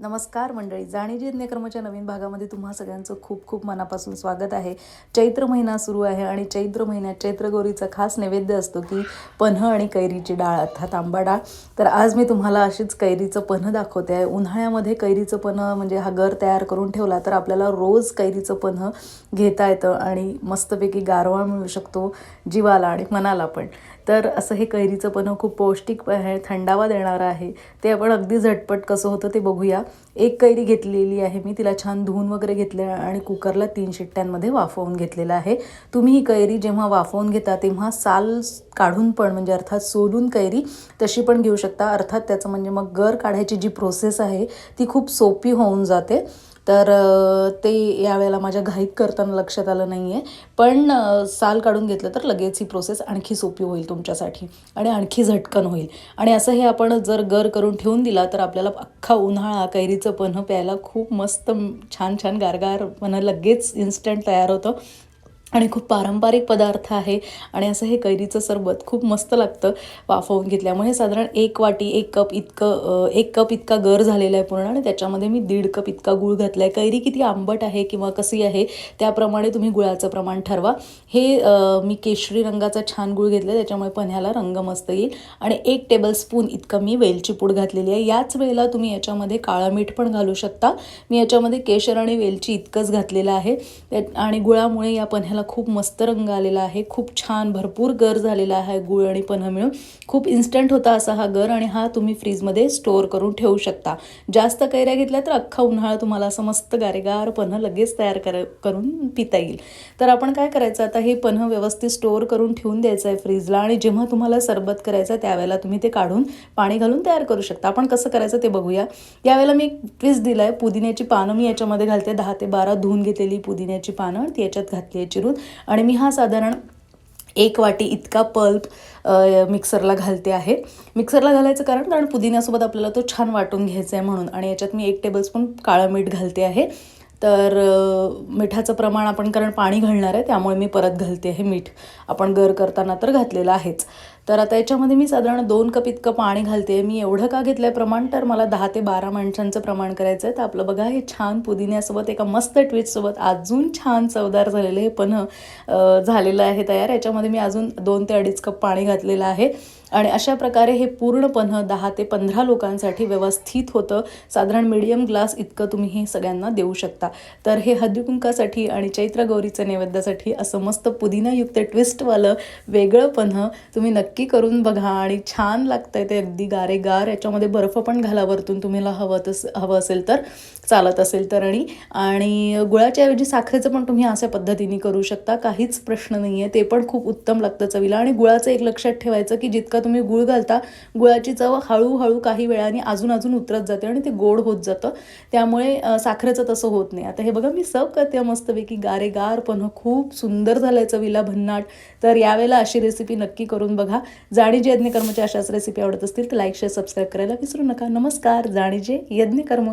नमस्कार मंडळी जाणीजी यज्ञकर्माच्या नवीन भागामध्ये तुम्हा सगळ्यांचं खूप खूप मनापासून स्वागत आहे. चैत्र महिना सुरू आहे आणि चैत्र महिन्यात चैत्रगौरीचा खास नैवेद्य असतो की पन्ह आणि कैरीची डाळ अर्थात आंबा डाळ. तर आज मी तुम्हाला अशीच कैरीचं पन्ह दाखवते आहे. उन्हाळ्यामध्ये कैरीचं पन्ह म्हणजे हा गर तयार करून ठेवला तर आपल्याला रोज कैरीचं पन्ह घेता येतं आणि मस्तपैकी गारवा मिळू शकतो जीवाला आणि मनाला पण. तर असं हे कैरीचं पन्ह खूप पौष्टिक आहे थंडावा देणारं आहे. ते आपण अगदी झटपट कसं होतं ते बघूया. एक कैरी घेतलेली आहे मी तिला छान धुवून वगैरे घेतले आणि कुकरला तीन शिट्ट्यांमध्ये वाफवून घेतलेलं आहे. तुम्ही ही कैरी जेव्हा वाफवून घेता तेव्हा साल काढून पण म्हणजे अर्थात सोलून कैरी तशी पण घेऊ शकता. अर्थात त्याचं म्हणजे मग गर काढायची जी प्रोसेस आहे ती खूप सोपी होऊन जाते. तर ते यावेळेला माझ्या घाईत करताना लक्षात आलं नाही आहे पण साल काढून घेतलं तर लगेच ही प्रोसेस आणखी सोपी होईल तुमच्यासाठी आणि आणखी झटकन होईल. आणि असं हे आपण जर गर करून ठेवून दिला तर आपल्याला अख्खा उन्हाळा कैरीचं पन्ह प्यायला खूप मस्त छान छान गारगार पन्ह लगेच इन्स्टंट तयार होतं. आणि खूप पारंपरिक पदार्थ आहे. आणि असं हे कैरीचं सरबत खूप मस्त लागतं वाफवून घेतल्यामुळे. साधारण एक वाटी एक कप इतकं एक कप इतका गर झालेला आहे पूर्ण. आणि त्याच्यामध्ये मी दीड कप इतका गुळ घातला आहे कैरी किती आंबट आहे किंवा कशी आहे त्याप्रमाणे तुम्ही गुळाचं प्रमाण ठरवा. हे मी केशरी रंगाचा छान गुळ घेतला त्याच्यामुळे पन्ह्याला रंग मस्त येईल. आणि एक टेबलस्पून इतकं मी वेलची पूड घातलेली आहे. याच वेळेला तुम्ही याच्यामध्ये काळं मीठ पण घालू शकता. मी याच्यामध्ये केशर आणि वेलची इतकंच घातलेलं आहे. त्या- आणि गुळामुळे या पन्ह्याला खूप मस्त रंग आलेला आहे खूप छान भरपूर गर झालेला आहे गुळ आणि पन्ह मिळून. खूप इन्स्टंट होता असा हा गर आणि हा तुम्ही फ्रीजमध्ये स्टोअर करून ठेवू शकता. जास्त कैऱ्या घेतल्या तर अख्खा उन्हाळा तुम्हाला असं मस्त गारेगार पन्ह लगेच तयार कर करून पिता येईल. तर आपण काय करायचं? आता हे पन्ह व्यवस्थित स्टोअर करून ठेवून द्यायचं आहे फ्रीजला आणि जेव्हा तुम्हाला सरबत करायचं आहे त्यावेळेला तुम्ही ते काढून पाणी घालून तयार करू शकता. आपण कसं करायचं ते बघूया. यावेळेला मी एक ट्विस्ट दिला आहे पुदिन्याची पानं मी याच्यामध्ये घालते. दहा ते बारा धुवून घेतलेली पुदिन्याची पानं ती याच्यात घातली आहे चिरून. आणि मी हा साधारण एक वाटी इतका पल्प मिक्सरला घालते आहे. मिक्सरला घालायचं कारण कारण पुदिन्यासोबत आपल्याला तो छान वाटून घ्यायचा आहे म्हणून. आणि याच्यात मी एक टेबलस्पून काळं मीठ घालते आहे. तर मिठाचं प्रमाण आपण कारण पाणी घालणार आहे त्यामुळे मी परत घालते आहे मीठ. आपण गर करताना तर घातलेलं आहेच. तर आता याच्यामध्ये मी साधारण दोन कप इतकं पाणी घालते मी एवढं का घेतलं आहे प्रमाण? तर मला दहा ते बारा माणसांचं प्रमाण करायचं आहे तर आपलं बघा हे छान पुदिन्यासोबत एका मस्त ट्विटसोबत अजून छान चवदार झालेलं हे पण झालेलं आहे तयार. याच्यामध्ये मी अजून दोन ते अडीच कप पाणी घातलेलं आहे. आणि अशा प्रकारे हे पूर्णपणे दहा ते पंधरा लोकांसाठी व्यवस्थित होतं. साधारण मीडियम ग्लास इतकं तुम्ही हे सगळ्यांना देऊ शकता. तर हे हळदीकुंकासाठी आणि चैत्र गौरीचं नैवेद्यासाठी असं मस्त पुदिनायुक्त ट्विस्टवालं वेगळं पन्ह तुम्ही नक्की नक्की करून बघा आणि छान लागतंय ते अगदी गारेगार याच्यामध्ये बर्फ पण घाला वरतून तुम्हाला हवं तस हवं असेल तर चालत असेल तर. आणि आणि गुळाच्या ऐवजी साखरेचं पण तुम्ही अशा पद्धतीने करू शकता काहीच प्रश्न नाही आहे ते पण खूप उत्तम लागतं चवीला. आणि गुळाचं एक लक्षात ठेवायचं की जितका तुम्ही गुळ घालता गुळाची चव हळूहळू काही वेळाने अजून अजून उतरत जाते आणि ते गोड होत जातं. त्यामुळे साखरेचं तसं होत नाही. आता हे बघा मी सर्व करते मस्तपैकी. गारेगार पण खूप सुंदर झालं आहे चवीला भन्नाट. तर यावेळेला अशी रेसिपी नक्की करून बघा. जाणीजे यज्ञकर्मच्या अशाच रेसिपी आवडत असतील तर लाईक शेअर सबस्क्राईब करायला विसरू नका. नमस्कार जाणीजे यज्ञकर्म